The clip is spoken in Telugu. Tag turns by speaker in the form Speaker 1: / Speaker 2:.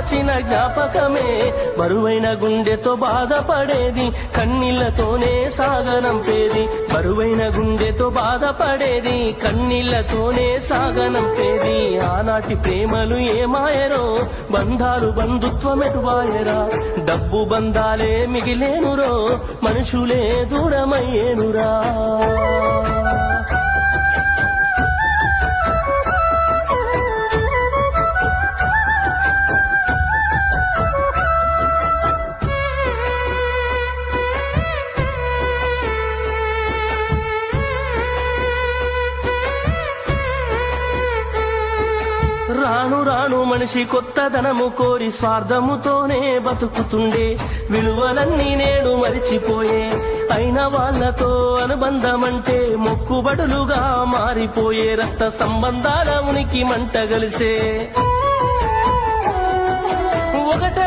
Speaker 1: దాచిన జ్ఞాపకమే. బరువైన గుండెతో బాధపడేది కన్నీళ్ళతోనే సాగనంపేది బరువైన గుండెతో బాధపడేది కన్నీళ్ళతోనే సాగనంపేది ఆనాటి ప్రేమలు ఏమాయరో? బంధాలు బంధుత్వం ఎటువాయరా డబ్బు బంధాలే మిగిలేనురో? మనుషులే దూరమయ్యేనురా. రాను మనిషి కొత్తదనము కోరి స్వార్థముతోనే బతుకుతుండే. విలువలన్నీ నేడు మరిచిపోయే. అయిన వాళ్ళతో అనుబంధమంటే మొక్కుబడులుగా మారిపోయే. రక్త సంబంధాల ఉనికి మంట కలిసే ఒకటే